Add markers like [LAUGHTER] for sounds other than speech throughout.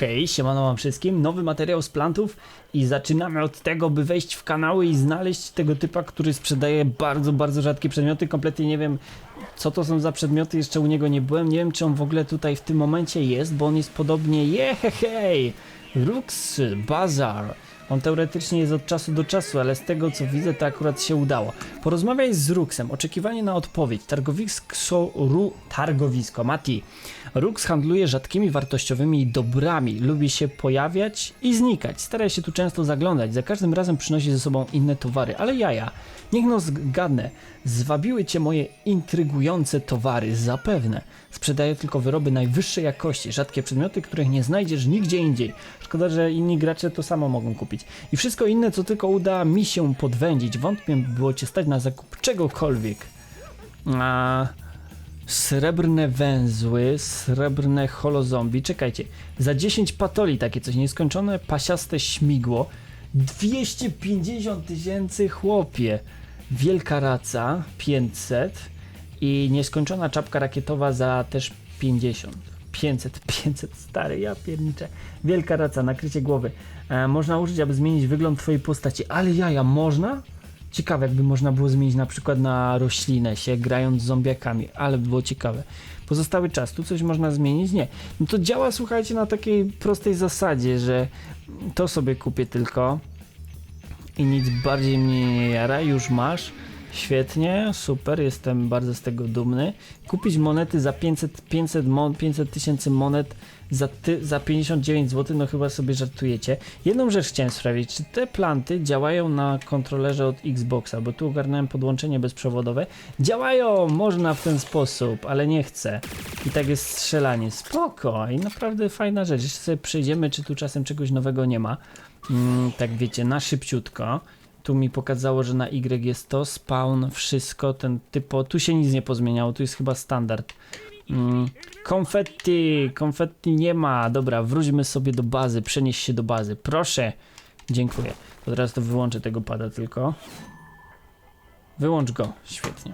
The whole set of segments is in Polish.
Hej, siemano wam wszystkim, nowy materiał z plantów i zaczynamy od tego, by wejść w kanały i znaleźć tego typa, który sprzedaje bardzo, bardzo rzadkie przedmioty. Kompletnie nie wiem, co to są za przedmioty, jeszcze u niego nie byłem, nie wiem, czy on w ogóle tutaj w tym momencie jest, bo on jest podobnie, jehehej, Rux Bazar. On teoretycznie jest od czasu do czasu, ale z tego co widzę, to akurat się udało. Porozmawiaj z Ruxem. Oczekiwanie na odpowiedź. Targowisko, ru, targowisko Mati. Rux handluje rzadkimi wartościowymi dobrami. Lubi się pojawiać i znikać. Stara się tu często zaglądać. Za każdym razem przynosi ze sobą inne towary. Ale jaja, niech no zgadnę. Zwabiły cię moje intrygujące towary. Zapewne. Sprzedaję tylko wyroby najwyższej jakości. Rzadkie przedmioty, których nie znajdziesz nigdzie indziej. Szkoda, że inni gracze to samo mogą kupić. I wszystko inne, co tylko uda mi się podwędzić. Wątpię, by było cię stać na zakup czegokolwiek. A... Srebrne węzły, srebrne holozombie. Czekajcie, za 10 patoli takie coś nieskończone, pasiaste śmigło. 250 tysięcy chłopie. Wielka raca 500 i nieskończona czapka rakietowa za też 50. 500, 500, stary, ja pierniczę. Wielka raca, nakrycie głowy. E, można użyć, aby zmienić wygląd twojej postaci. Ale jaja, można? Ciekawe, jakby można było zmienić na przykład na roślinę się, grając z zombiakami, ale by było ciekawe. Pozostały czas, tu coś można zmienić? Nie. No to działa, słuchajcie, na takiej prostej zasadzie, że to sobie kupię tylko i nic bardziej mnie nie jara, już masz. Świetnie, super, jestem bardzo z tego dumny. Kupić monety za 500 500 mon, 500 tysięcy monet za, ty, za 59 zł, no chyba sobie żartujecie. Jedną rzecz chciałem sprawdzić, czy te planty działają na kontrolerze od Xboxa, bo tu ogarnąłem podłączenie bezprzewodowe. Działają, można w ten sposób, ale nie chcę. I tak jest strzelanie. Spoko i naprawdę fajna rzecz. Jeszcze sobie przejdziemy, czy tu czasem czegoś nowego nie ma. Mm, tak wiecie, na szybciutko. Tu mi pokazało, że na Y jest to, spawn, wszystko, ten typo, tu się nic nie pozmieniało, tu jest chyba standard. Mm, konfetti, konfetti nie ma, dobra, wróćmy sobie do bazy, przenieś się do bazy, proszę. Dziękuję. To teraz to wyłączę tego pada tylko. Wyłącz go, świetnie.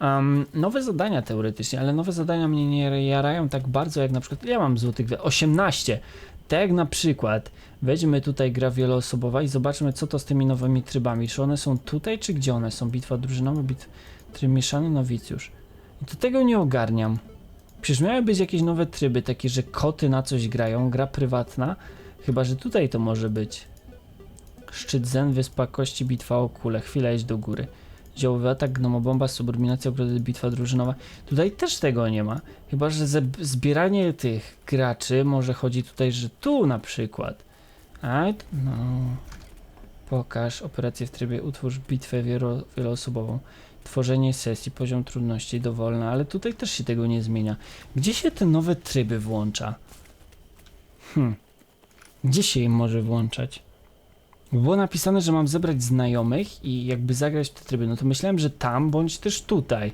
Um, nowe zadania teoretycznie, ale nowe zadania mnie nie jarają tak bardzo jak na przykład, ja mam złotych, 18. Tak na przykład weźmy tutaj gra wieloosobowa i zobaczmy co to z tymi nowymi trybami. Czy one są tutaj, czy gdzie one są? Bitwa drużynowa, bit... tryb mieszany, nowicjusz. I to tego nie ogarniam. Przecież miały być jakieś nowe tryby, takie, że koty na coś grają, gra prywatna. Chyba, że tutaj to może być. Szczyt Zen, Wyspa Kości, Bitwa o Kule. Chwila, idź do góry. Ziołowy atak, gnomobomba, subordinacja, ogrody, bitwa drużynowa. Tutaj też tego nie ma. Chyba, że zbieranie tych graczy, może chodzi tutaj, że tu na przykład. A, no. Pokaż operację w trybie utwórz bitwę wielo wieloosobową. Tworzenie sesji, poziom trudności dowolny, ale tutaj też się tego nie zmienia. Gdzie się te nowe tryby włącza? Hmm. Gdzie się je może włączać? Było napisane, że mam zebrać znajomych i jakby zagrać te tryby. No to myślałem, że tam bądź też tutaj.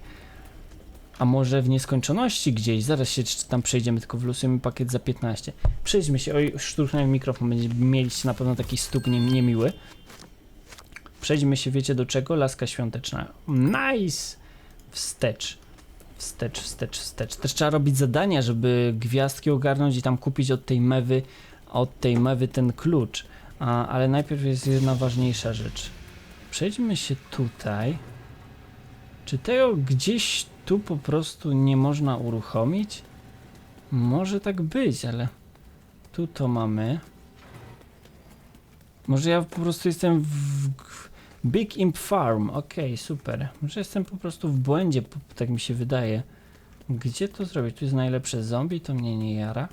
A może w nieskończoności gdzieś. Zaraz się tam przejdziemy, tylko wlosujemy pakiet za 15. Przejdźmy się. Oj, szturchnąłem mikrofon, będzie mieliście na pewno taki stuk nie, niemiły. Przejdźmy się, wiecie do czego? Laska świąteczna. Nice! Wstecz. Wstecz, wstecz, wstecz. Też trzeba robić zadania, żeby gwiazdki ogarnąć i tam kupić od tej mewy, od tej mewy ten klucz. A, ale najpierw jest jedna ważniejsza rzecz. Przejdźmy się tutaj. Czy tego gdzieś tu po prostu nie można uruchomić? Może tak być, ale tu to mamy. Może ja po prostu jestem w Big Imp Farm. Okej, super. Może jestem po prostu w błędzie, tak mi się wydaje. Gdzie to zrobić? Tu jest najlepsze zombie, to mnie nie jara.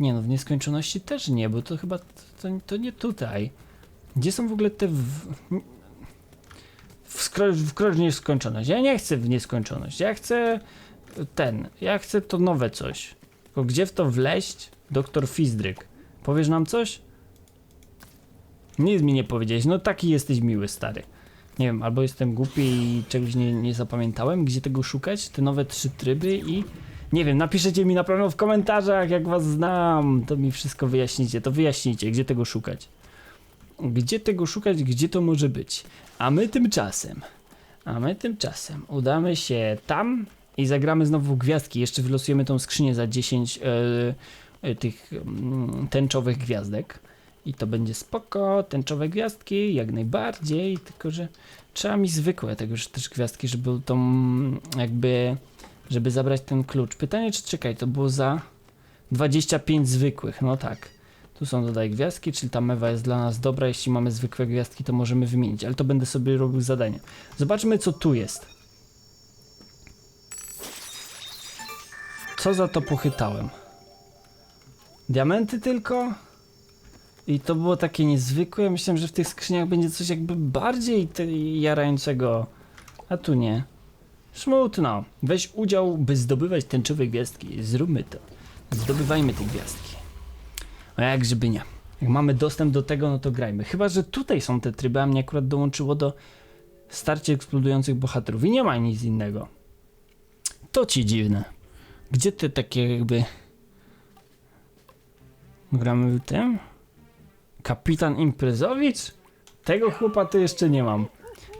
Nie no, w nieskończoności też nie, bo to chyba to, to nie tutaj. Gdzie są w ogóle te w... W, skro... w skro... nieskończoność. Ja nie chcę w nieskończoność. Ja chcę ten. Ja chcę to nowe coś. Tylko gdzie w to wleść? Doktor Fizdryk. Powiesz nam coś? Nic mi nie powiedziałeś. No taki jesteś miły, stary. Nie wiem, albo jestem głupi i czegoś nie, nie zapamiętałem. Gdzie tego szukać? Te nowe trzy tryby i... Nie wiem, napiszecie mi na pewno w komentarzach, jak was znam, to mi wszystko wyjaśnicie. To wyjaśnijcie, gdzie tego szukać. Gdzie tego szukać, gdzie to może być. A my tymczasem, a my tymczasem udamy się tam i zagramy znowu gwiazdki. Jeszcze wylosujemy tą skrzynię za 10 e, y, tych mm, tęczowych gwiazdek. I to będzie spoko, tęczowe gwiazdki, jak najbardziej, tylko że trzeba mi zwykłe tego też gwiazdki, żeby tą jakby, żeby zabrać ten klucz. Pytanie czy czekaj, to było za 25 zwykłych, no tak. Tu są dodaj gwiazdki, czyli ta mewa jest dla nas dobra, jeśli mamy zwykłe gwiazdki to możemy wymienić, ale to będę sobie robił zadanie. Zobaczmy co tu jest. Co za to pochytałem? Diamenty tylko? I to było takie niezwykłe. Myślałem, że w tych skrzyniach będzie coś jakby bardziej jarającego. A tu nie. Smutno. Weź udział, by zdobywać tęczowe gwiazdki. Zróbmy to. Zdobywajmy te gwiazdki. A jak żeby nie. Jak mamy dostęp do tego, no to grajmy. Chyba, że tutaj są te tryby, a mnie akurat dołączyło do starcie eksplodujących bohaterów. I nie ma nic innego. To ci dziwne. Gdzie te takie jakby... Gramy w tym? Kapitan Imprezowicz? Tego chłopa to jeszcze nie mam.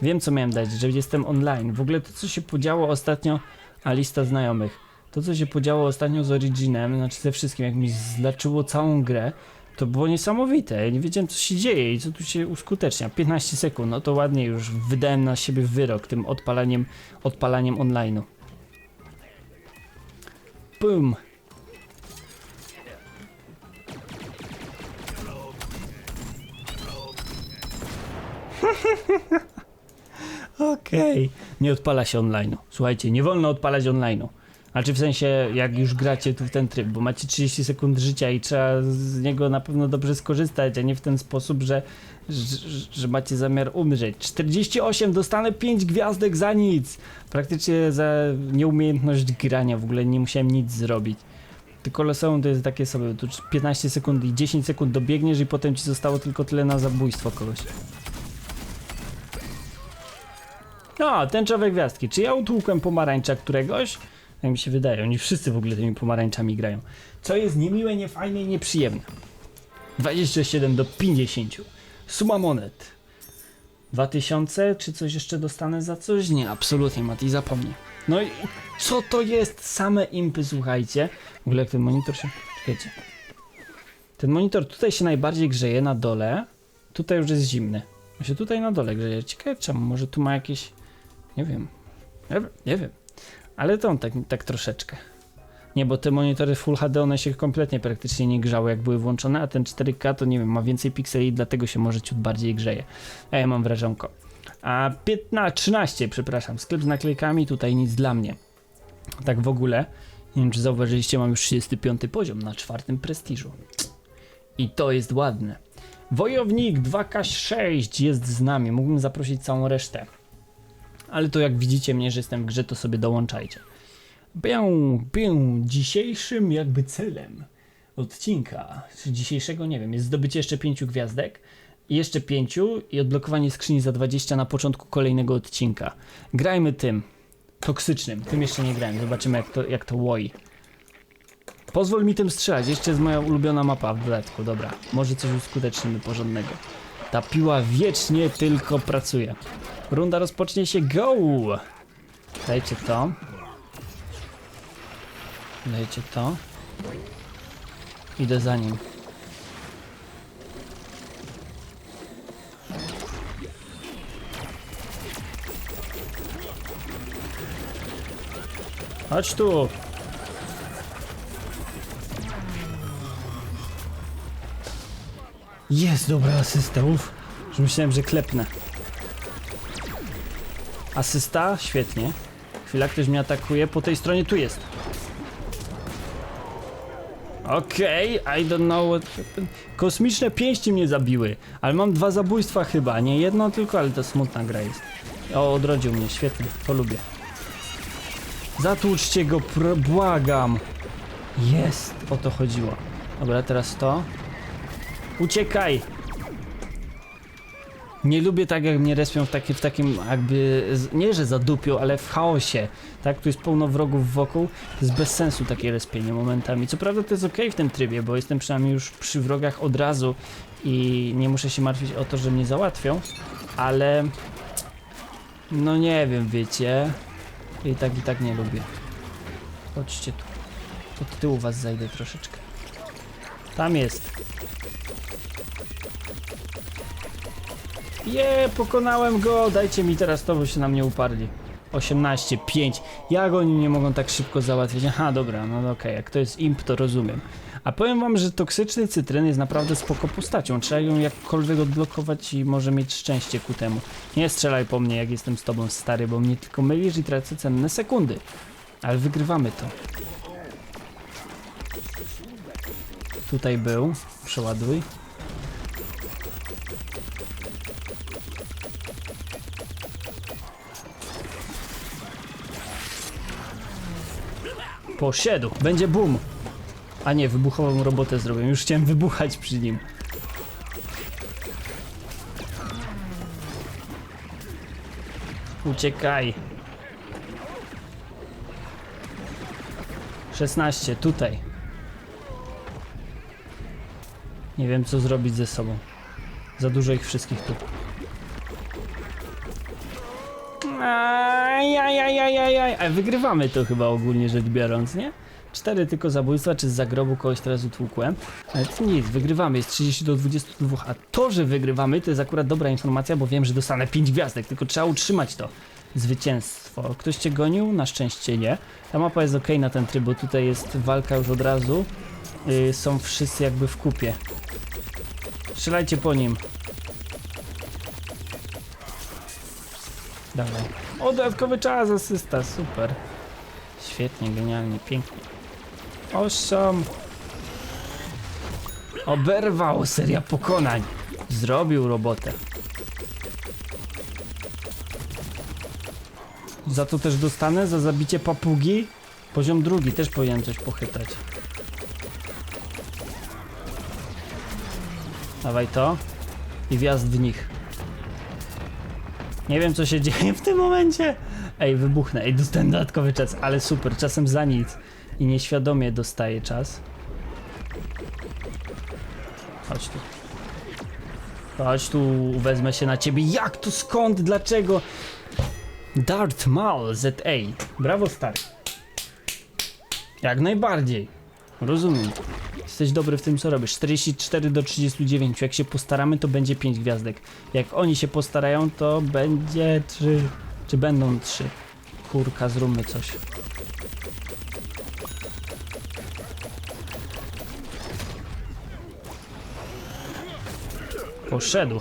Wiem co miałem dać, że jestem online. W ogóle to co się podziało ostatnio, a lista znajomych. To co się podziało ostatnio z Originem, znaczy ze wszystkim, jak mi zlaczyło całą grę, to było niesamowite. Ja nie wiedziałem co się dzieje i co tu się uskutecznia. 15 sekund, no to ładnie już wydałem na siebie wyrok tym odpalaniem, odpalaniem online'u. Boom. [LAUGHS] Okej. Nie odpala się online'u. Słuchajcie, nie wolno odpalać online'u. Znaczy w sensie, jak już gracie tu w ten tryb, bo macie 30 sekund życia i trzeba z niego na pewno dobrze skorzystać, a nie w ten sposób, że, że, że macie zamiar umrzeć. 48, dostanę 5 gwiazdek za nic! Praktycznie za nieumiejętność grania, w ogóle nie musiałem nic zrobić. Tylko Koloseum to jest takie sobie, tu 15 sekund i 10 sekund dobiegniesz i potem ci zostało tylko tyle na zabójstwo kogoś. No, tęczowe gwiazdki. Czy ja utłukłem pomarańcza któregoś? Jak mi się wydaje, oni wszyscy w ogóle tymi pomarańczami grają. Co jest niemiłe, niefajne i nieprzyjemne. 27 do 50. Suma monet. 2000, czy coś jeszcze dostanę za coś? Nie, absolutnie, Mati, zapomnij. No i co to jest? Same impy, słuchajcie. W ogóle jak ten monitor się... Czekajcie. Ten monitor tutaj się najbardziej grzeje na dole. Tutaj już jest zimny. On się tutaj na dole grzeje. Ciekawe czemu, może tu ma jakieś... Nie wiem. Nie wiem. Ale to tak, tak troszeczkę. Nie, bo te monitory Full HD one się kompletnie praktycznie nie grzały jak były włączone, a ten 4K to nie wiem, ma więcej pikseli, dlatego się może ciut bardziej grzeje. A ja mam wrażonko. A 15, 13, przepraszam, sklep z naklejkami, tutaj nic dla mnie. Tak w ogóle, nie wiem czy zauważyliście, mam już 35 poziom na czwartym prestiżu. I to jest ładne. Wojownik 2K6 jest z nami, mógłbym zaprosić całą resztę. Ale to jak widzicie mnie, że jestem w grze, to sobie dołączajcie. Bię, bię, dzisiejszym jakby celem odcinka, czy dzisiejszego, nie wiem, jest zdobycie jeszcze pięciu gwiazdek, jeszcze pięciu i odblokowanie skrzyni za 20 na początku kolejnego odcinka. Grajmy tym, toksycznym, tym jeszcze nie grałem, zobaczymy jak to, jak to łoi. Pozwól mi tym strzelać, jeszcze jest moja ulubiona mapa w dodatku, dobra, może coś uskutecznimy porządnego. Ta piła wiecznie tylko pracuje. Runda rozpocznie się, go! Dajcie to. Dajcie to. Idę za nim. Chodź tu! Jest dobra asysta, uff. Myślałem, że klepnę. Asysta? Świetnie. Chwila, ktoś mnie atakuje. Po tej stronie tu jest. Okej, I don't know what... Kosmiczne pięści mnie zabiły, ale mam dwa zabójstwa chyba, nie jedno tylko, ale to smutna gra jest. O, odrodził mnie, świetnie, to lubię. Zatłuczcie go, błagam. Jest, o to chodziło. Dobra, teraz to. Uciekaj! Nie lubię tak jak mnie respią w, taki, w takim jakby, nie że zadupią, ale w chaosie. Tak, tu jest pełno wrogów wokół. To jest bez sensu takie respienie momentami. Co prawda to jest ok w tym trybie, bo jestem przynajmniej już przy wrogach od razu i nie muszę się martwić o to, że mnie załatwią, ale no nie wiem, wiecie. I tak i tak nie lubię. Chodźcie tu. Od tyłu was zajdę troszeczkę. Tam jest. Je, pokonałem go! Dajcie mi teraz to, bo się na mnie uparli. 18, 5. Jak oni nie mogą tak szybko załatwić? Aha, dobra, no okej, jak to jest imp, to rozumiem. A powiem wam, że toksyczny cytryn jest naprawdę spoko postacią. Trzeba ją jakkolwiek odblokować i może mieć szczęście ku temu. Nie strzelaj po mnie, jak jestem z tobą stary, bo mnie tylko mylisz i tracę cenne sekundy. Ale wygrywamy to. Tutaj był. Przeładuj. Poszedł. Będzie boom. A nie, wybuchową robotę zrobię. Już chciałem wybuchać przy nim. Uciekaj. 16, tutaj. Nie wiem co zrobić ze sobą. Za dużo ich wszystkich tu. Ajajajajajaj. A wygrywamy to chyba ogólnie rzecz biorąc, nie? Cztery tylko zabójstwa, czy z zagrobu kogoś teraz utłukłem. Ale to nic, wygrywamy, jest 30 do 22. A to, że wygrywamy, to jest akurat dobra informacja, bo wiem, że dostanę 5 gwiazdek, tylko trzeba utrzymać to zwycięstwo. Ktoś cię gonił? Na szczęście nie. Ta mapa jest ok na ten tryb, bo tutaj jest walka już od razu. Yy, są wszyscy jakby w kupie. Strzelajcie po nim. Dawaj. O, dodatkowy czas, asysta, super. Świetnie, genialnie, pięknie. Awesome. Oberwał seria pokonań. Zrobił robotę. Za to też dostanę, za zabicie papugi. Poziom drugi, też powinienem coś pochytać. Dawaj to. I wjazd w nich. Nie wiem co się dzieje w tym momencie. Ej, wybuchnę. Ej, dostałem dodatkowy czas, ale super, czasem za nic. I nieświadomie dostaję czas. Chodź tu. Chodź tu, wezmę się na ciebie. Jak to, skąd, dlaczego? Darth Maul ZA. Brawo, stary. Jak najbardziej. Rozumiem. Jesteś dobry w tym, co robisz. 44 do 39. Jak się postaramy, to będzie 5 gwiazdek. Jak oni się postarają, to będzie 3. Czy będą 3? Kurka, zróbmy coś. Poszedł.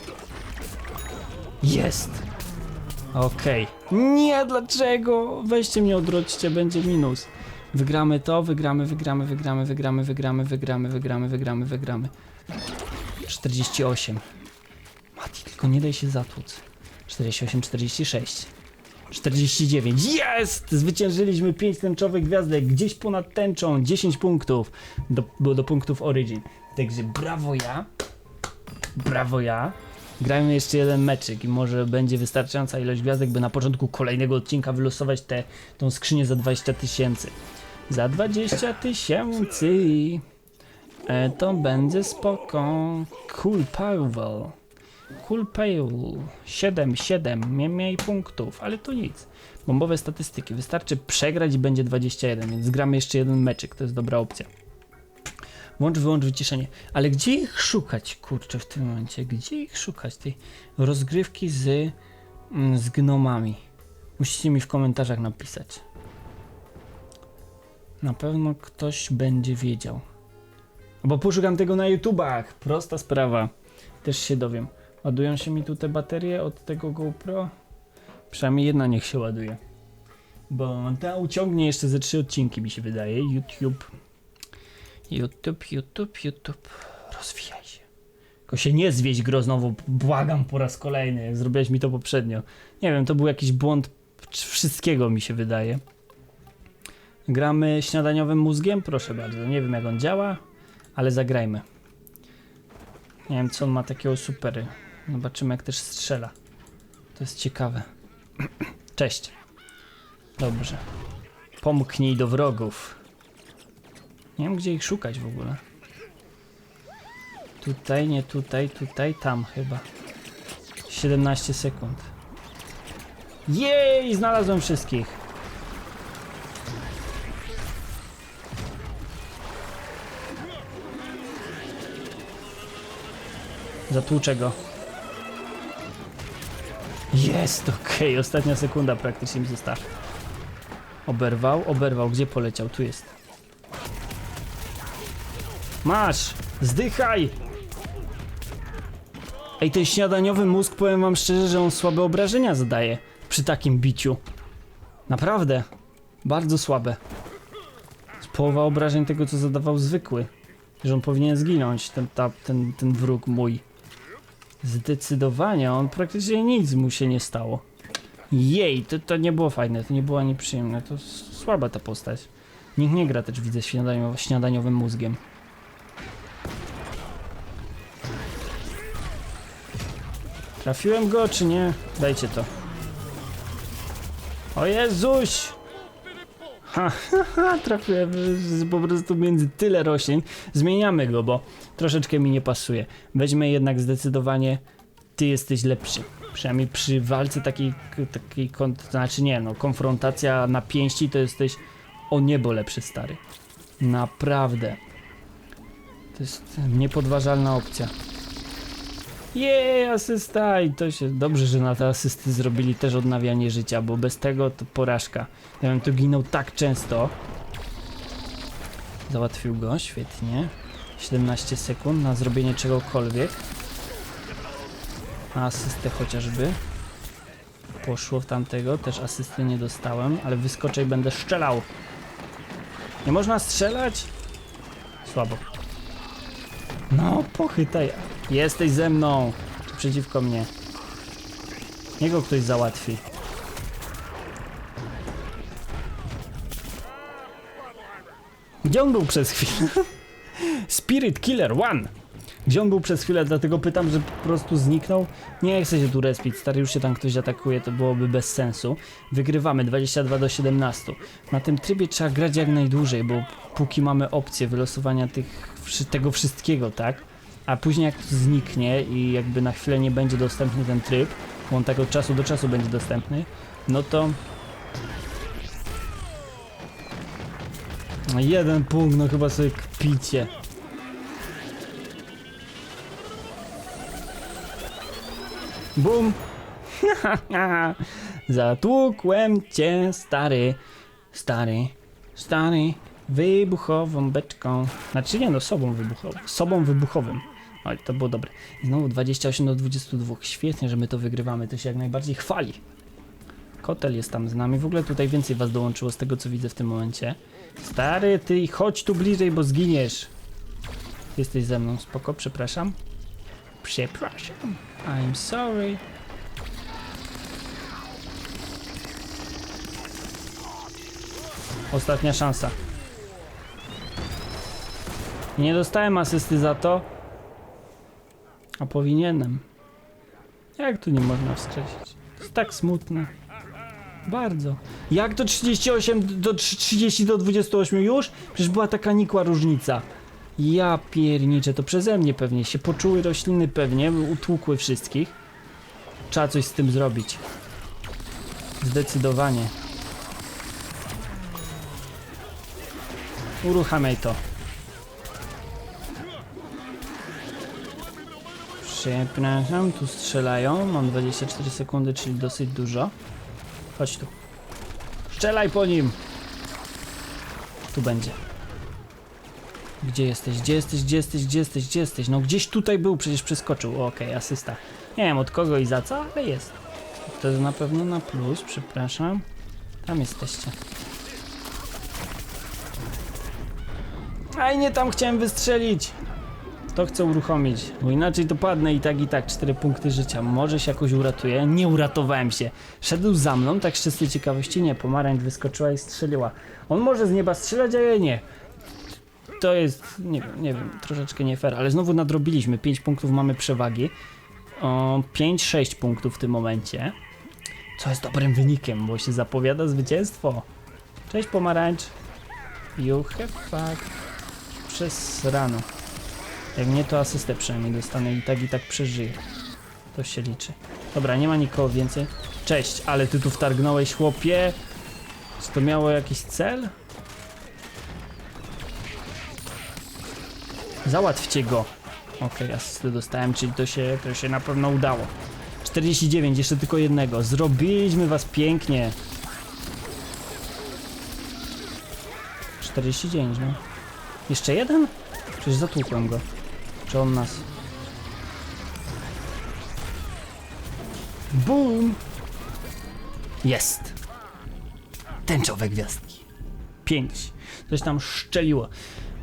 Jest. Okej. Nie, dlaczego? Weźcie mnie, odrodźcie, będzie minus. Wygramy to, wygramy, wygramy, wygramy, wygramy, wygramy, wygramy, wygramy, wygramy, wygramy. 48. Mati, tylko nie daj się zatłuc. 48, 46. 49. Jest! Zwyciężyliśmy 5 tęczowych gwiazdek, gdzieś ponad tęczą, 10 punktów do, do, do punktów Origin. Także brawo ja. Brawo ja. Grajmy jeszcze jeden meczyk i może będzie wystarczająca ilość gwiazdek, by na początku kolejnego odcinka wylosować tę skrzynię za 20 tysięcy. Za 20 tysięcy e, to będzie spoko. Cool Pavel. Cool Pavel. 7, 7, mniej, mniej punktów, ale to nic. Bombowe statystyki. Wystarczy przegrać i będzie 21, więc gramy jeszcze jeden meczyk, to jest dobra opcja. Włącz, wyłącz wyciszenie. Ale gdzie ich szukać, kurczę, w tym momencie? Gdzie ich szukać? Tej rozgrywki z, mm, z gnomami. Musicie mi w komentarzach napisać. Na pewno ktoś będzie wiedział. Bo poszukam tego na YouTubach. Prosta sprawa. Też się dowiem. Ładują się mi tu te baterie od tego GoPro? Przynajmniej jedna niech się ładuje. Bo ta uciągnie jeszcze ze trzy odcinki, mi się wydaje. YouTube. YouTube, YouTube, YouTube. Rozwijaj się. Tylko się nie zwieść gro znowu. Błagam po raz kolejny. Zrobiłeś mi to poprzednio. Nie wiem, to był jakiś błąd wszystkiego, mi się wydaje. Gramy śniadaniowym mózgiem? Proszę bardzo. Nie wiem jak on działa, ale zagrajmy. Nie wiem co on ma takiego supery. Zobaczymy jak też strzela. To jest ciekawe. [CLEARS THROAT] Cześć. Dobrze. Pomknij do wrogów. Nie wiem gdzie ich szukać w ogóle. Tutaj, nie tutaj, tutaj, tam chyba. 17 sekund. Jej! Znalazłem wszystkich. Zatłuczę go. Jest, okej, ostatnia sekunda praktycznie mi została. Oberwał, oberwał, gdzie poleciał? Tu jest. Masz! Zdychaj! Ej, ten śniadaniowy mózg, powiem wam szczerze, że on słabe obrażenia zadaje przy takim biciu. Naprawdę. Bardzo słabe. Połowa obrażeń tego, co zadawał zwykły. Że on powinien zginąć, ten, ta, ten, ten wróg mój. Zdecydowanie, on praktycznie nic mu się nie stało. Jej, to, to nie było fajne, to nie było ani przyjemne, to słaba ta postać. Nikt nie gra też, widzę, śniadaniow śniadaniowym mózgiem. Trafiłem go, czy nie? Dajcie to. O Jezuś! Ha, ha, ha, trafiłem po prostu między tyle roślin. Zmieniamy go, bo troszeczkę mi nie pasuje. Weźmy jednak zdecydowanie, ty jesteś lepszy. Przynajmniej przy walce takiej, takiej znaczy nie no, konfrontacja na pięści to jesteś o niebo lepszy, stary. Naprawdę. To jest niepodważalna opcja. Jej, asysta i to się dobrze, że na te asysty zrobili też odnawianie życia, bo bez tego to porażka. Ja bym tu ginął tak często. Załatwił go, świetnie. 17 sekund na zrobienie czegokolwiek. Na asystę chociażby. Poszło w tamtego, też asysty nie dostałem, ale wyskoczę i będę strzelał. Nie można strzelać? Słabo. No, pochytaj. Jesteś ze mną. Czy przeciwko mnie? Niego ktoś załatwi. Gdzie on był przez chwilę? [LAUGHS] Spirit Killer One! Gdzie on był przez chwilę, dlatego pytam, że po prostu zniknął. Nie chcę się tu respić, stary, już się tam ktoś atakuje, to byłoby bez sensu. Wygrywamy 22 do 17. Na tym trybie trzeba grać jak najdłużej, bo póki mamy opcję wylosowania tych, tego wszystkiego, tak? A później jak to zniknie i jakby na chwilę nie będzie dostępny ten tryb, bo on tak od czasu do czasu będzie dostępny, no to... No Jeden punkt, no chyba sobie kpicie. Bum! [LAUGHS] Zatłukłem cię, stary, stary, stary, wybuchową beczką. Znaczy nie no, sobą wybuchową, sobą wybuchowym. Oj, to było dobre. Znowu 28 do 22. Świetnie, że my to wygrywamy, to się jak najbardziej chwali. Kotel jest tam z nami, w ogóle tutaj więcej was dołączyło z tego co widzę w tym momencie. Stary, ty chodź tu bliżej, bo zginiesz. Jesteś ze mną, spoko, przepraszam. Przepraszam. I'm sorry. Ostatnia szansa. Nie dostałem asysty za to. A powinienem. Jak tu nie można wskrzesić? To jest tak smutne. Bardzo. Jak to 38 do 30 do 28 już? Przecież była taka nikła różnica. Ja pierniczę, to przeze mnie pewnie się poczuły rośliny pewnie, utłukły wszystkich. Trzeba coś z tym zrobić. Zdecydowanie. Uruchamiaj to. Przepraszam, tu strzelają. Mam 24 sekundy, czyli dosyć dużo. Chodź tu. Strzelaj po nim! Tu będzie. Gdzie jesteś? Gdzie jesteś? Gdzie jesteś? Gdzie jesteś? Gdzie jesteś? No gdzieś tutaj był, przecież przeskoczył. Okej, asysta. Nie wiem od kogo i za co, ale jest. To jest na pewno na plus, przepraszam. Tam jesteście. Aj, nie tam chciałem wystrzelić. To chcę uruchomić, bo inaczej to padnę i tak i tak 4 punkty życia. Może się jakoś uratuje. Nie uratowałem się. Szedł za mną, tak z czystej ciekawości nie. Pomarańcz wyskoczyła i strzeliła. On może z nieba strzelać, a ja nie. To jest, nie wiem, nie wiem, troszeczkę nie fair, ale znowu nadrobiliśmy. 5 punktów mamy przewagi. O, 5-6 punktów w tym momencie. Co jest dobrym wynikiem, bo się zapowiada zwycięstwo. Cześć pomarańcz. You have fuck. Przez rano. Jak nie, to asystę przynajmniej dostanę i tak i tak przeżyję. To się liczy. Dobra, nie ma nikogo więcej. Cześć, ale ty tu wtargnąłeś, chłopie. Czy to miało jakiś cel? Załatwcie go. Okej, asystę dostałem, czyli to się, to się na pewno udało. 49, jeszcze tylko jednego. Zrobiliśmy was pięknie. 49, no. Jeszcze jeden? Przecież zatłukłem go. Czy on nas? Boom! Jest! Tęczowe gwiazdki. Pięć. Coś tam szczeliło.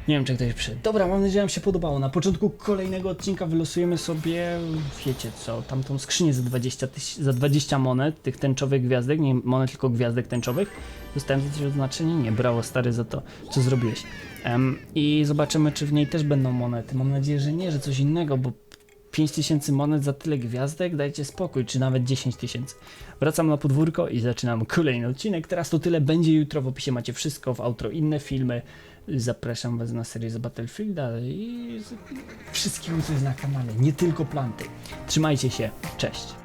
Nie wiem, czy ktoś przyszedł. Dobra, mam nadzieję, że Wam się podobało. Na początku kolejnego odcinka wylosujemy sobie, wiecie co, tamtą skrzynię za 20, tyś- za 20 monet, tych tęczowych gwiazdek, nie monet, tylko gwiazdek tęczowych. Dostałem za coś odznaczenie? Nie, brawo stary za to, co zrobiłeś. Em, I zobaczymy, czy w niej też będą monety. Mam nadzieję, że nie, że coś innego, bo 5000 monet za tyle gwiazdek, dajcie spokój, czy nawet 10 tysięcy. Wracam na podwórko i zaczynam kolejny odcinek. Teraz to tyle, będzie jutro, w opisie macie wszystko, w outro inne filmy. Zapraszam was na serię z Battlefielda i wszystkiego, co jest na kanale, nie tylko planty. Trzymajcie się, cześć.